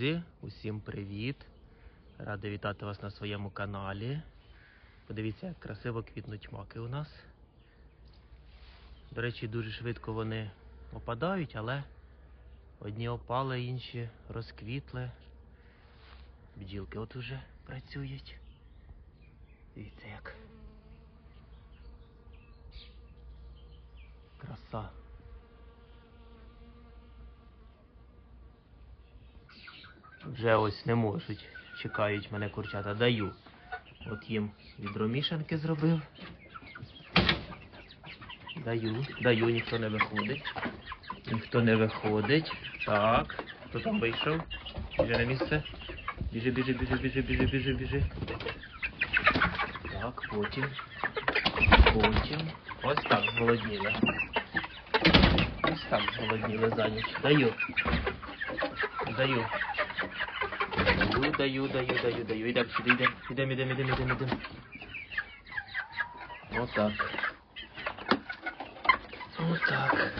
Друзі, усім привіт! Радий вітати вас на своєму каналі. Подивіться, як красиво квітнуть маки у нас. До речі, дуже швидко вони опадають, але одні опали, інші розквітли. Бджілки от уже працюють. Дивіться як. Краса. Вже ось не можуть. Чекають мене курчата. Даю. От їм відромішанки зробив. Даю, даю, ніхто не виходить. Ніхто не виходить. Так. Хто там вийшов? Біжи на місце. Біжи, біжи, біжи, біжи, біжи, біжи, біжи. Так, потім. Потім. Ось так зголодніли. Ось так зголодніли за ніч. Даю. Даю. Даю, даю, даю, даю, даю. Ідемо сюди, йдемо, йдемо, йдемо, йдемо, йдемо, йдемо. Отак. Отак.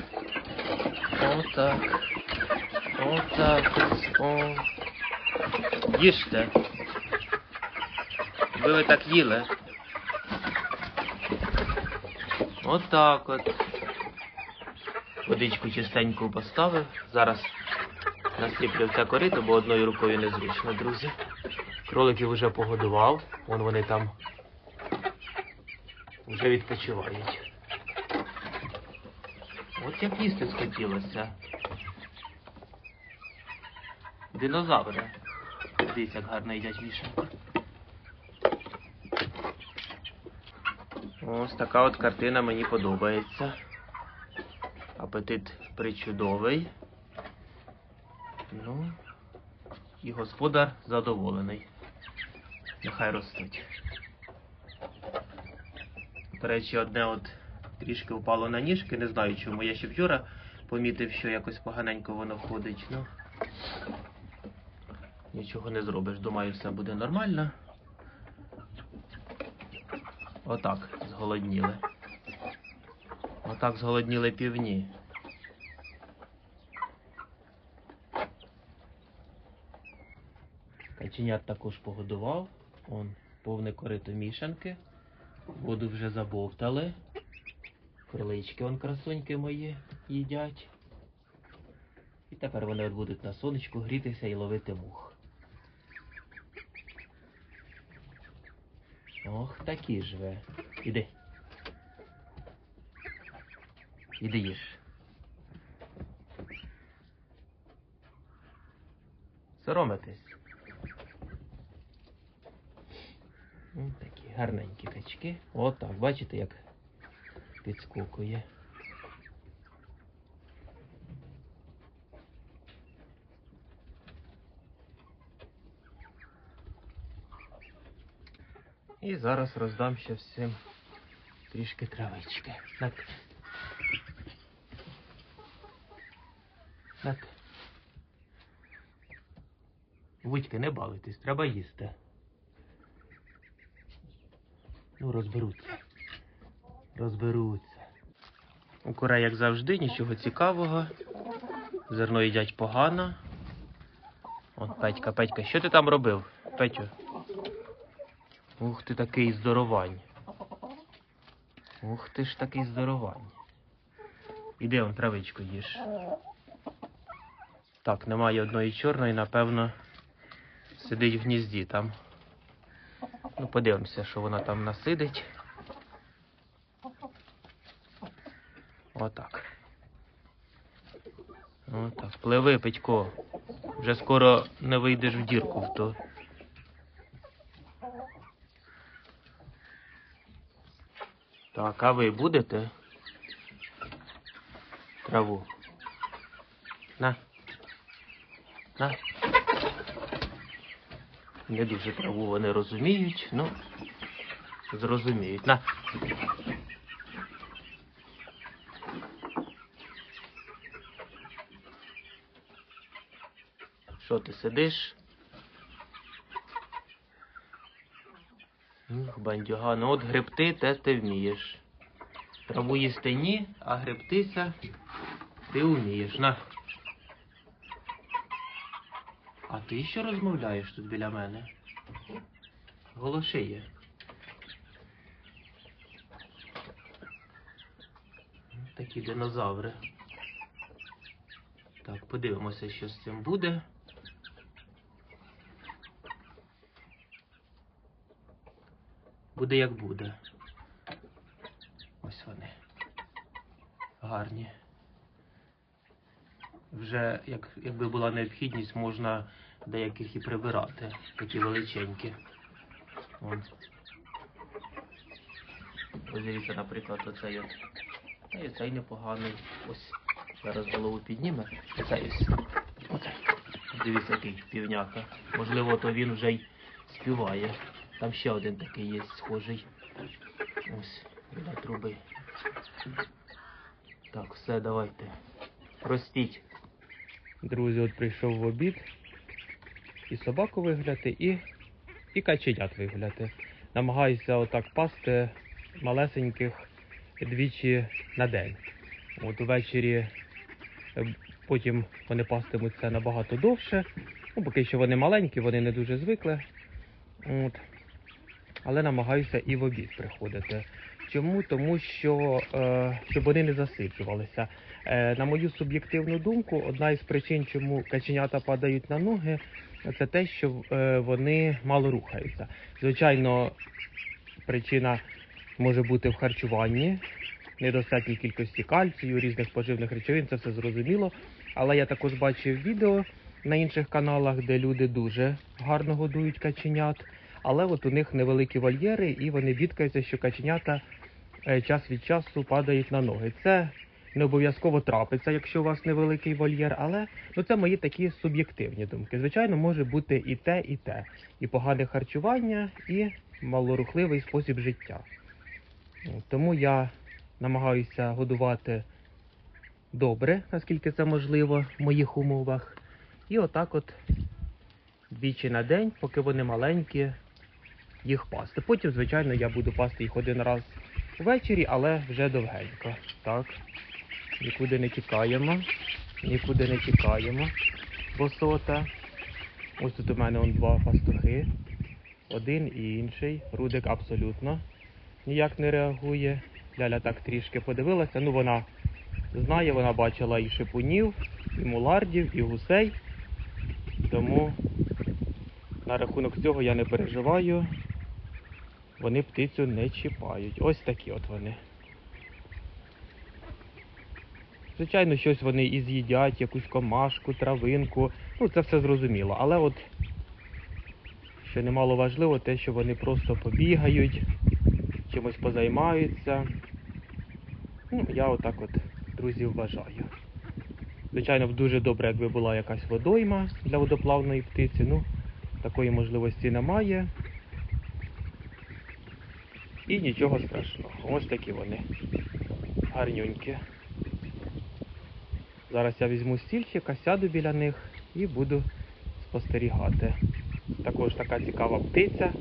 Отак. Отак. О. Їжте. Ви ви так їли. Отак от. Водичку чистеньку поставив. Зараз Настріплю це корито, бо одною рукою незручно, друзі. Кроликів вже погодував, вон вони там вже відпочивають. От як їсти схотілося. Динозаври. Дивіться, як гарно їдять вішенку. Ось така от картина мені подобається. Апетит причудовий. Ну, і господар задоволений. Нехай ростуть. До речі, одне от трішки впало на ніжки, не знаю чому. Я ще вчора помітив, що якось поганенько воно ходить. Ну, нічого не зробиш. Думаю, все буде нормально. Отак зголодніли. Отак зголодніли півні. Каченят також погодував. Он повне корито мішанки. Воду вже забовтали. Крилички он красуньки мої їдять. І тепер вони от будуть на сонечку грітися і ловити мух. Ох, такі ж. Іди. Іди їж. Соромитесь. Ось такі гарненькі качки. Отак, бачите, як підскокує. І зараз роздам ще всім трішки травички. Нате. Нате. Вудьки, не балуйтесь, треба їсти. Ну, розберуться. Розберуться. У курей, як завжди, нічого цікавого. Зерно їдять погано. От Петька, Петька, що ти там робив? Петю? Ух ти такий здоровань. Ух ти ж такий здоровань. Іди он травичку їж. Так, немає одної чорної, напевно, сидить в гнізді там. Ну, подивимося, що вона там насидить. Отак. Отак. Пливи, Петько. Вже скоро не вийдеш в дірку в то. Так, а ви будете? Траву. На. На. Не дуже траву вони розуміють, ну зрозуміють. На. Що ти сидиш? Ух, бандюга, ну от гребти те ти вмієш. Траву їсти ні, а гребтися ти вмієш. На. А ти що розмовляєш тут біля мене? Голошиє. Такі динозаври. Так, подивимося, що з цим буде. Буде як буде. Ось вони. Гарні. Вже, як, якби була необхідність, можна деяких і прибирати. Такі величенькі. Вон. Ось наприклад, оцей от. Та й оцей непоганий. Ось. Зараз голову підніме. Оцей ось. Оцей. Дивіться, який півняка. Можливо, то він вже й співає. Там ще один такий є схожий. Ось, біля труби. Так, все, давайте. Ростіть. Друзі, от прийшов в обід. І собаку вигляти, і, і каченят вигляти. Намагаюся отак пасти малесеньких двічі на день. От увечері е, потім вони пастимуться набагато довше. Ну, поки що вони маленькі, вони не дуже звикли. От. Але намагаюся і в обід приходити. Чому? Тому що е, щоб вони не засиджувалися. Е, на мою суб'єктивну думку, одна із причин, чому каченята падають на ноги, це те, що е, вони мало рухаються. Звичайно, причина може бути в харчуванні, недостатній кількості кальцію, різних поживних речовин, це все зрозуміло. Але я також бачив відео на інших каналах, де люди дуже гарно годують каченят. Але от у них невеликі вольєри, і вони бідкаються, що каченята час від часу падають на ноги. Це не обов'язково трапиться, якщо у вас невеликий вольєр, але ну, це мої такі суб'єктивні думки. Звичайно, може бути і те, і те. І погане харчування, і малорухливий спосіб життя. Тому я намагаюся годувати добре, наскільки це можливо в моїх умовах. І отак от двічі на день, поки вони маленькі, їх пасти. Потім, звичайно, я буду пасти їх один раз ввечері, але вже довгенько. Так. Нікуди не тікаємо. Нікуди не тікаємо. Босота. Ось тут у мене он два пастухи. Один і інший. Рудик абсолютно ніяк не реагує. Ляля так трішки подивилася. Ну вона знає, вона бачила і шипунів, і мулардів, і гусей. Тому на рахунок цього я не переживаю. Вони птицю не чіпають. Ось такі от вони. Звичайно, щось вони і з'їдять, якусь комашку, травинку. Ну, це все зрозуміло. Але от що немало важливо, те, що вони просто побігають, чимось позаймаються. Ну, я отак от, друзі, вважаю. Звичайно, дуже добре, якби була якась водойма для водоплавної птиці. Ну, такої можливості немає. І нічого страшного. Ось такі вони. Гарнюнькі. Зараз я візьму стільчика, сяду біля них і буду спостерігати. Також така цікава птиця.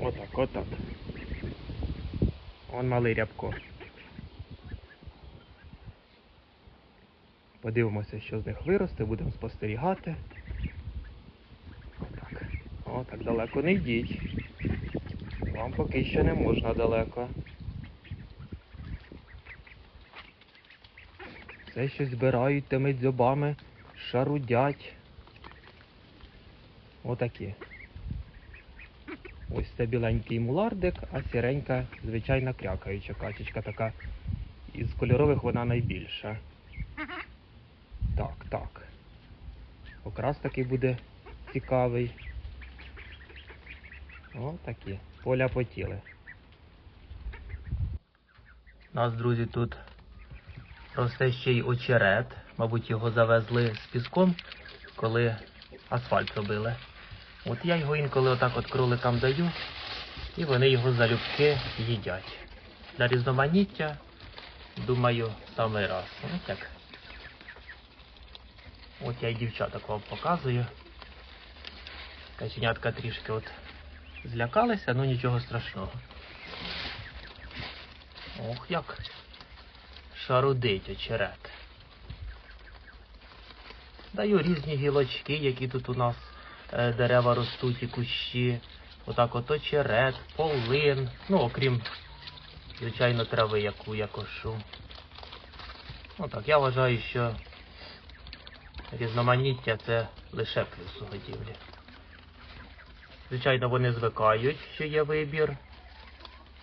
Отак, отак. Он малий рябко. Подивимося, що з них виросте, будемо спостерігати. Так далеко не йдіть. Вам поки що не можна далеко. Все щось збирають тими дзьобами, шарудять. Отакі. Ось це біленький мулардик, а сіренька звичайна крякаюча качечка така. Із кольорових вона найбільша. Так, так. Окрас такий буде цікавий. О, такі. Поля потіли. У Нас, друзі, тут росте ще й очерет. Мабуть, його завезли з піском, коли асфальт робили. От я його інколи отак от кроликам даю, і вони його залюбки їдять. Для різноманіття, думаю, самий раз. Ось як. От я і дівчаток вам показую. Каченятка трішки от злякалися, ну нічого страшного. Ох, як шарудить очерет. Даю різні гілочки, які тут у нас е, дерева ростуть і кущі. Отак ото черед, полин. Ну, окрім, звичайно, трави, яку я кошу. Отак, я вважаю, що різноманіття це лише плюс у годівлі. Звичайно, вони звикають, що є вибір.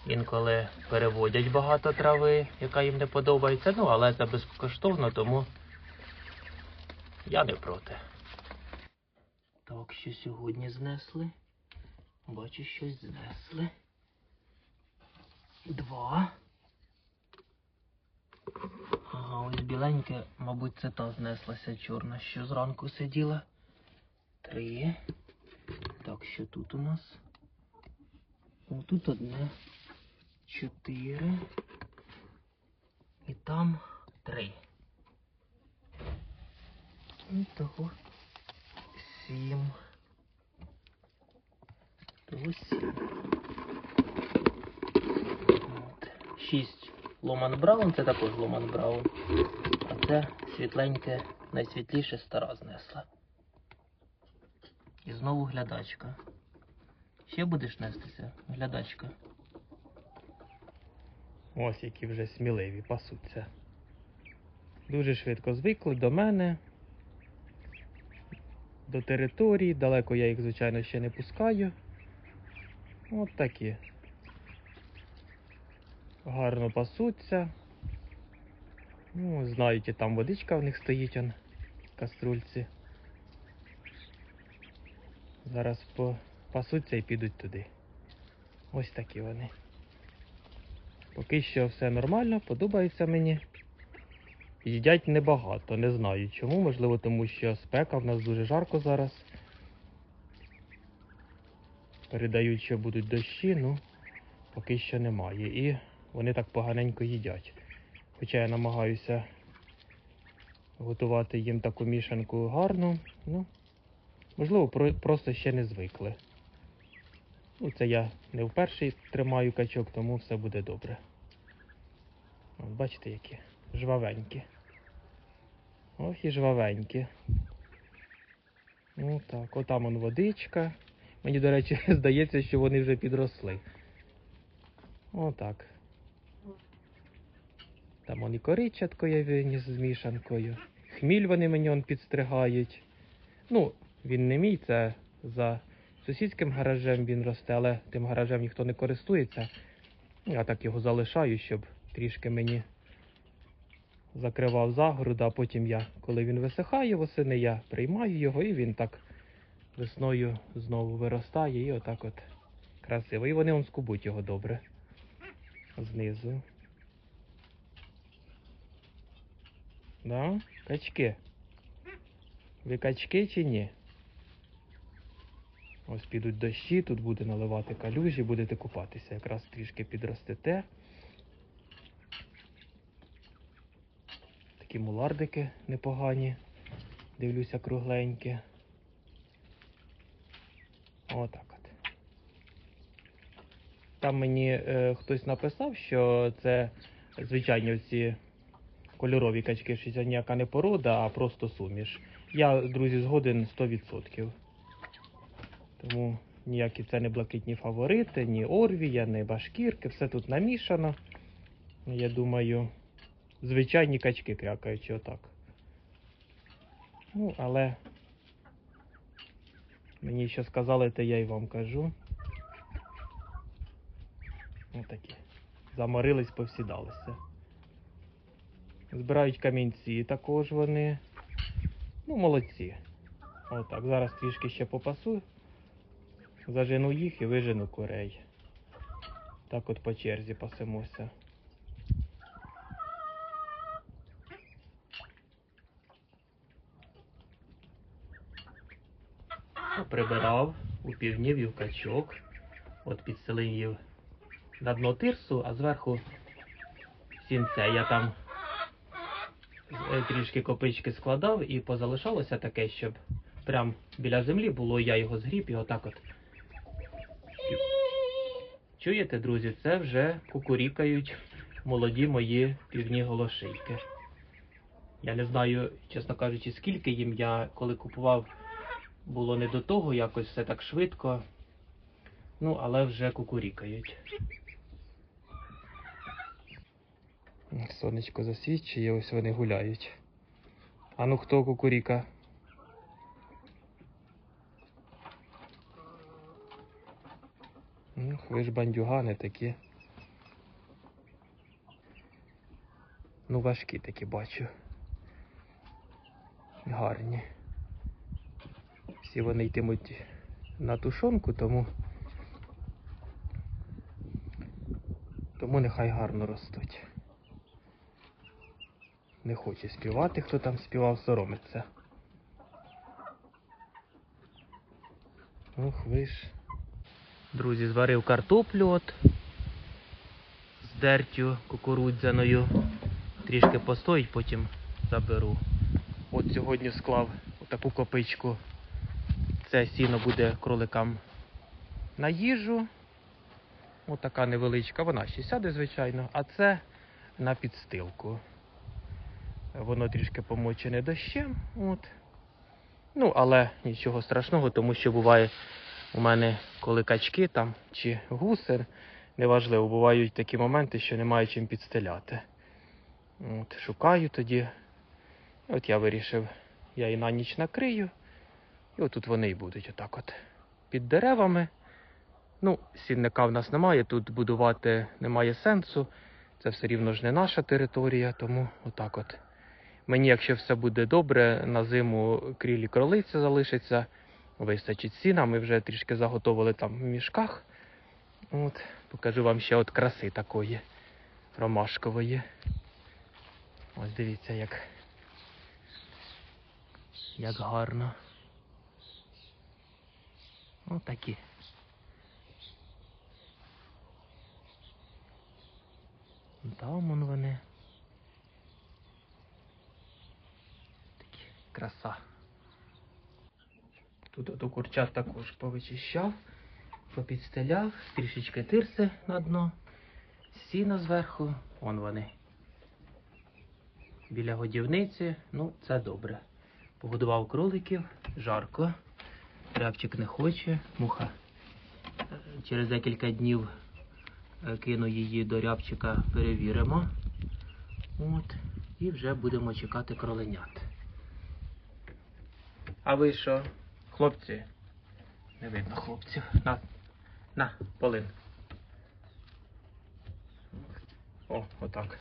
Інколи переводять багато трави, яка їм не подобається. Ну, але це безкоштовно, тому я не проти. Так, що сьогодні знесли? Бачу, щось знесли. Два. Ага, ось біленьке, мабуть, це та знеслася чорна, що зранку сиділа. Три. Так, що тут у нас? О, тут одне. Чотири. І там три. І того сім. Того сім. От. Шість Ломан Браун, це також Ломан Браун. А це світленьке, найсвітліше стара знесла. І знову глядачка. Ще будеш нестися, глядачка. Ось які вже сміливі пасуться. Дуже швидко звикли до мене, до території. Далеко я їх, звичайно, ще не пускаю. От такі. Гарно пасуться. Ну, знають, і там водичка в них стоїть он, в каструльці. Зараз пасуться і підуть туди. Ось такі вони. Поки що все нормально, подобається мені. Їдять небагато, не знаю чому, можливо, тому що спека в нас дуже жарко зараз. Передають, що будуть дощі, ну поки що немає. І вони так поганенько їдять. Хоча я намагаюся готувати їм таку мішанку гарну, ну, можливо, просто ще не звикли. Ну, це я не вперше тримаю качок, тому все буде добре. От, бачите, які жвавенькі. Ох і жвавенькі. Ну так, отам он водичка. Мені, до речі, здається, що вони вже підросли. Отак. Там он і коричатко я виніс з мішанкою. Хміль вони мені он підстригають. Ну, він не мій, це за сусідським гаражем він росте, але тим гаражем ніхто не користується. Я так його залишаю, щоб трішки мені закривав загороду, а потім я, коли він висихає восени, я приймаю його і він так весною знову виростає і отак от красиво. І вони он скубуть його добре. Знизу. Да? Качки. Ви качки чи ні? Ось підуть дощі, тут буде наливати калюжі, будете купатися. Якраз трішки підростете. Такі мулардики непогані. Дивлюся кругленькі. Отак от. Там мені е, хтось написав, що це звичайні ці кольорові качки, що це ніяка не порода, а просто суміш. Я, друзі, згоден 100%. Тому ніякі це не блакитні фаворити, ні орвія, ні башкірки, все тут намішано. Я думаю, звичайні качки крякаючи отак. Ну, але мені що сказали, то я й вам кажу. Отакі. Заморились, повсідалися. Збирають камінці також вони. Ну, молодці. Отак. Зараз трішки ще попасу. Зажену їх і вижену курей. Так от по черзі пасемося. Прибирав у півнів качок. От підселив її на дно тирсу, а зверху сінце. Я там е, трішки копички складав і позалишалося таке, щоб прям біля землі було, я його згріб і отак от. Чуєте, друзі, це вже кукурікають молоді мої півні голошийки. Я не знаю, чесно кажучи, скільки їм я коли купував, було не до того, якось все так швидко. Ну, але вже кукурікають. Сонечко засвідчує, ось вони гуляють. А ну хто кукуріка? Ну, ви ж бандюгани такі. Ну, важкі такі бачу. Гарні. Всі вони йтимуть на тушонку, тому. Тому нехай гарно ростуть. Не хоче співати, хто там співав, соромиться. Ох, ви ж. Друзі, зварив картоплю от з дертю кукурудзяною. Трішки постоїть, потім заберу. От сьогодні склав таку копичку. Це сіно буде кроликам на їжу. Отака невеличка, вона ще сяде, звичайно, а це на підстилку. Воно трішки помочене дощем. От. Ну, але нічого страшного, тому що буває у мене, коли качки там чи гусер, неважливо, бувають такі моменти, що немає чим підстеляти. От, шукаю тоді. От я вирішив, я і на ніч накрию. І отут вони і будуть отак от. Під деревами. Ну, сінника в нас немає, тут будувати немає сенсу. Це все рівно ж не наша територія, тому отак от. Мені, якщо все буде добре, на зиму крілі кролиця залишиться, вистачить сіна. Ми вже трішки заготовили там в мішках. От, покажу вам ще от краси такої ромашкової. Ось дивіться, як, як гарно. Отакі. Там он вони. Такі краса. Тут у курчат також повичищав, попідстеляв, трішечки тирси на дно, сіно зверху, вон вони. Біля годівниці, ну це добре. Погодував кроликів, жарко. Рябчик не хоче, муха. Через декілька днів е, кину її до рябчика, перевіримо. От. І вже будемо чекати кроленят. А ви що, хлопці? Не видно хлопців. На, на, полин. О, отак.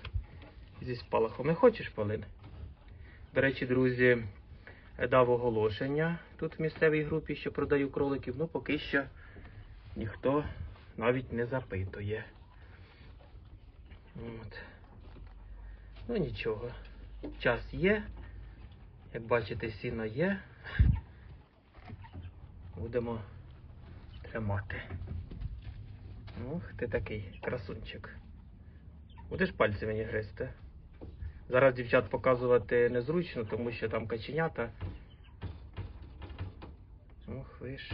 Зі спалахом. Не хочеш полин? До речі, друзі, дав оголошення тут в місцевій групі, що продаю кроликів, ну поки що ніхто навіть не запитує. От. Ну нічого. Час є. Як бачите, сіно є. Будемо тримати. Ух, ти такий красунчик. Будеш пальці мені гризти? Зараз дівчат показувати незручно, тому що там каченята. Ох ви ж.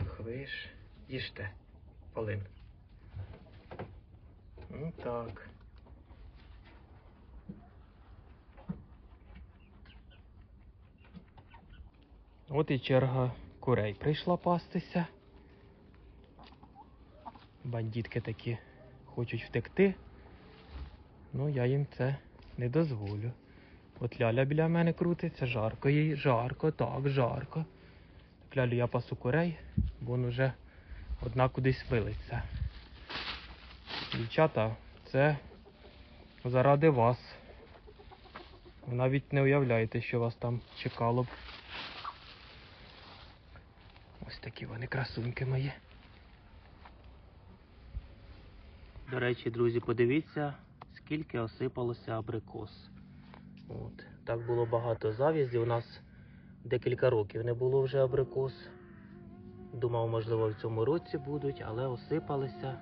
Ох ви ж. Їжте, полин. Ну так. От і черга курей прийшла пастися. Бандитки такі хочуть втекти. Ну, я їм це не дозволю. От ляля біля мене крутиться, жарко їй, жарко, так, жарко. Так лялю я пасу курей, бо він уже одна кудись вилиться. Дівчата, це заради вас. Ви навіть не уявляєте, що вас там чекало б. Ось такі вони красуньки мої. До речі, друзі, подивіться, скільки осипалося абрикос. От. Так було багато зав'язів. У нас декілька років не було вже абрикос. Думав, можливо, в цьому році будуть, але осипалися.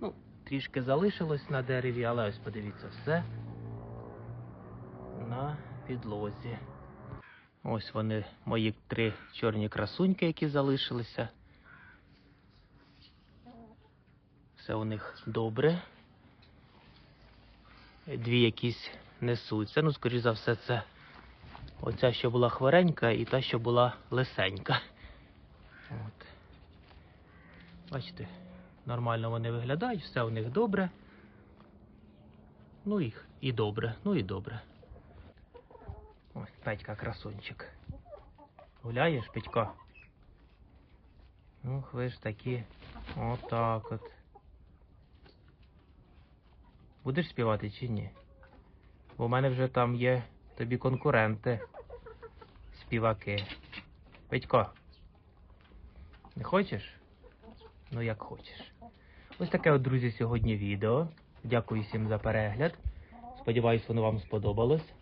Ну, трішки залишилось на дереві, але ось подивіться, все на підлозі. Ось вони, мої три чорні красуньки, які залишилися. Все у них добре. Дві якісь несуться. Ну, скоріш за все, це оця, що була хворенька, і та, що була лисенька. От. Бачите, нормально вони виглядають, все у них добре. Ну їх і добре, ну і добре. Ось Петька красунчик. Гуляєш, Петько? Ну, ви ж такі. Отак от. Будеш співати чи ні? Бо в мене вже там є тобі конкуренти. Співаки. Петько. Не хочеш? Ну як хочеш. Ось таке от, друзі, сьогодні відео. Дякую всім за перегляд. Сподіваюсь, воно вам сподобалось.